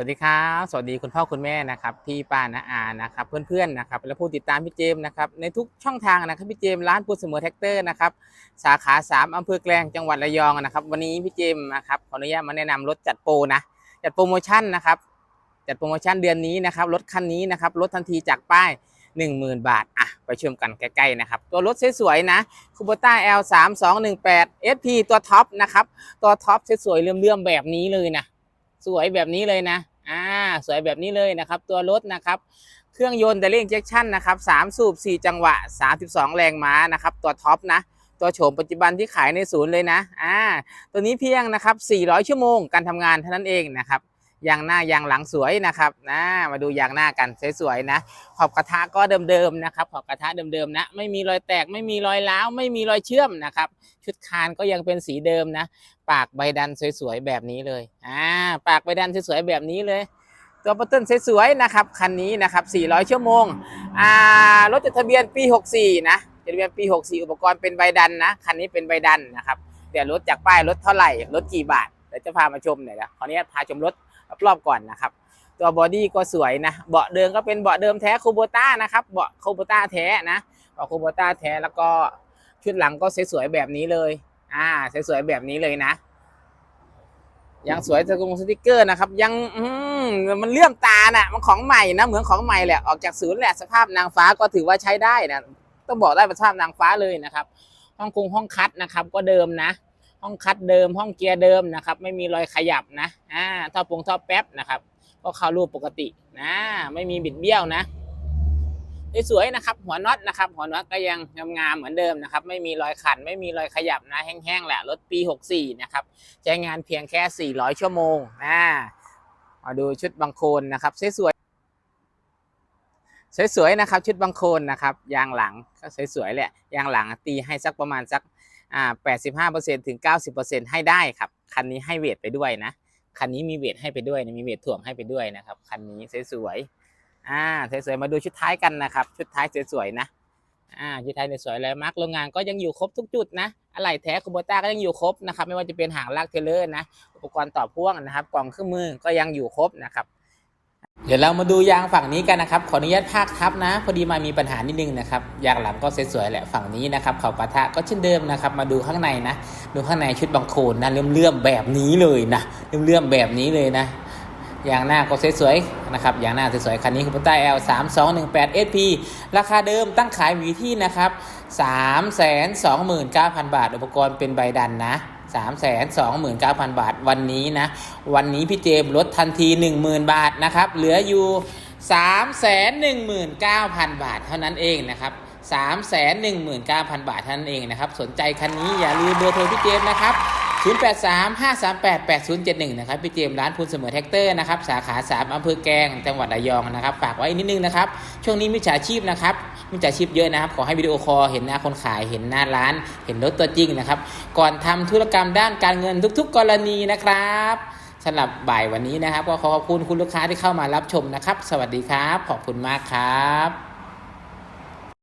วัสดีครับ สวัสดีคุณพ่อคุณแม่นะครับพี่ป้านาอานะครับเพื่อนๆนะครับและผู้ติดตามพี่เจมส์นะครับในทุกช่องทางนะครับพี่เจมส์ร้านปูเสมอแท็กเตอร์นะครับสาขา 3อำเภอแกลงจังหวัดระยองนะครับ วันนี้พี่เจมส์นะครับขออนุญาตมาแนะนำรถจัดโปรนะจัดโปรโมชั่นนะครับจัดโปรโมชั่นเดือนนี้นะครับรถคันนี้นะครับรถทันทีจากป้าย 10,000 บาทอะไปชมกันใกล้ๆนะครับตัวรถสวยๆนะคูโบต้า L 3 2 1 8 SP ตัวท็อปนะครับตัวท็อปสวยๆเลื่อมๆแบบนี้เลยนะ สวยแบบนี้เลยนะอ่าสวยแบบนี้เลยนะครับ ตัวรถนะครับเครื่องยนต์แต่เร่งเจคชั่นนะครับ3สูบ4จังหวะ 32 แรงม้านะครับ ตัวท็อปนะตัวโฉมปัจจุบันที่ขายในศูนย์เลยนะอ่าตัวนี้เพียงนะครับ400 ชั่วโมงการทำงานเท่านั้นเองนะครับ ยางหน้ายางหลังสวยนะครับนะมาดูยางหน้ากันสวยๆนะ ขอบกระทะก็เดิมๆนะครับ ขอบกระทะเดิมๆนะ ไม่มีรอยแตกไม่มีรอยร้าวไม่มีรอยเชื่อมนะครับ ชุดคานก็ยังเป็นสีเดิมนะ ปากใบดันสวยๆแบบนี้เลยอ่าปากใบดันสวยๆแบบนี้เลย ตัวปัตเติ้ลสวยๆนะครับคันนี้นะครับ 400 ชั่วโมงอ่ารถจดทะเบียนปี 64 นะจดทะเบียนปี 64 อุปกรณ์เป็นใบดันนะคันนี้เป็นใบดันนะครับเดี๋ยวรถจากป้ายรถเท่าไหร่รถกี่บาท ดี๋ยวจะพามาชมหน่อยนะขออนุญาตพาชมรถรอบๆก่อนนะครับ ตัวบอดี้ก็สวยนะ เบาะเดิมก็เป็นเบาะเดิมแท้คูโบต้านะครับ เบาะคูโบต้าแท้นะเบาะคูโบต้าแท้แล้วก็ชุดหลังก็สวยๆแบบนี้เลย อ่าสวยๆแบบนี้เลยนะ ยังสวยสกุลสติกเกอร์นะครับ ยังอืมมันเลื่อมตาน่ะ มันของใหม่นะ เหมือนของใหม่แหละ ออกจากศูนย์แหละ สภาพนางฟ้าก็ถือว่าใช้ได้นะ ต้องบอกได้ว่าสภาพนางฟ้าเลยนะครับ ห้องคงห้องคัดนะครับ ก็เดิมนะ ห้องคัดเดิม ห้องเกียร์เดิมนะครับ ไม่มีรอยขยับนะอ่าท่อปงท่อแป๊บนะครับก็เข้ารูปปกตินะไม่มีบิดเบี้ยวนะสวยๆนะครับ หัวน็อตนะครับ หัวน็อตก็ยังงามๆเหมือนเดิมนะครับ ไม่มีรอยขัน ไม่มีรอยขยับนะ แห้งๆแหละรถปี 64 นะครับ ใช้งานเพียงแค่ 400 ชั่วโมงนะมาดูชุดบางโคนนะครับสวยๆสวยๆนะครับ ชุดบางโคนนะครับ ยางหลังก็สวยๆแหละยางหลังตีให้สักประมาณสัก อ่า85%ถึง 90%ให้ได้ครับ คันนี้ให้เวทไปด้วยนะ คันนี้มีเวทให้ไปด้วยนะมีเวทถ่วงให้ไปด้วยนะครับ คันนี้สวยๆอ่าสวยๆมาดูชุดท้ายกันนะครับ ชุดท้ายสวยๆนะอ่าชุดท้ายสวยๆเลยมาร์กโรงงานก็ยังอยู่ครบทุกจุดนะอะไหล่แท้คูโบต้าก็ยังอยู่ครบนะครับ ไม่ว่าจะเป็นหางลากเทเลอร์นะ อุปกรณ์ต่อพ่วงนะครับ กล่องเครื่องมือก็ยังอยู่ครบนะครับ เดี๋ยวเรามาดูยางฝั่งนี้กันนะครับ ขออนุญาตภาคทับนะ พอดีมามีปัญหานิดนึงนะครับ ยางหลังก็สวยๆแหละฝั่งนี้นะครับเขาปะทะก็เช่นเดิมนะครับ มาดูข้างในนะ ดูข้างในชุดบางโคนนะเลื่อมๆแบบนี้เลยนะเลื่อมๆแบบนี้เลยนะ ยางหน้าก็สวยๆนะครับยางหน้าสวยๆคันนี้คือ Toyota L 3 2 1 8 SP ราคาเดิมตั้งขายอยู่ที่นะครับ3 2 9 0 0 0 บาท อุปกรณ์เป็นใบดันนะ3 2 9 0 0 0 บาทวันนี้นะ วันนี้พี่เจมลดทันที 10,000 บาทนะครับ เหลืออยู่ 3 1 9 0 0 0 บาทเท่านั้นเองนะครับ3 1 9 0 0 0 บาทเท่านั้นเองนะครับ สนใจคันนี้อย่าลืมเบอร์โทรพี่เจมนะครับ 083 538 8071 นะครับพี่เจมร้านพูนเสมอแท็กเตอร์นะครับสาขา 3อำเภอแกงจังหวัดระยองนะครับฝากไว้นิดนึงนะครับช่วงนี้มิจฉาชีพนะครับมิจฉาชีพเยอะนะครับ ขอให้วิดีโอคอลเห็นหน้าคนขายเห็นหน้าร้าน เห็นรถตัวจริงนะครับก่อนทำธุรกรรมด้านการเงินทุก ๆ กรณีนะครับสำหรับบ่ายวันนี้นะครับ ก็ขอขอบคุณคุณลูกค้าที่เข้ามารับชมนะครับ สวัสดีครับ ขอบคุณมากครับ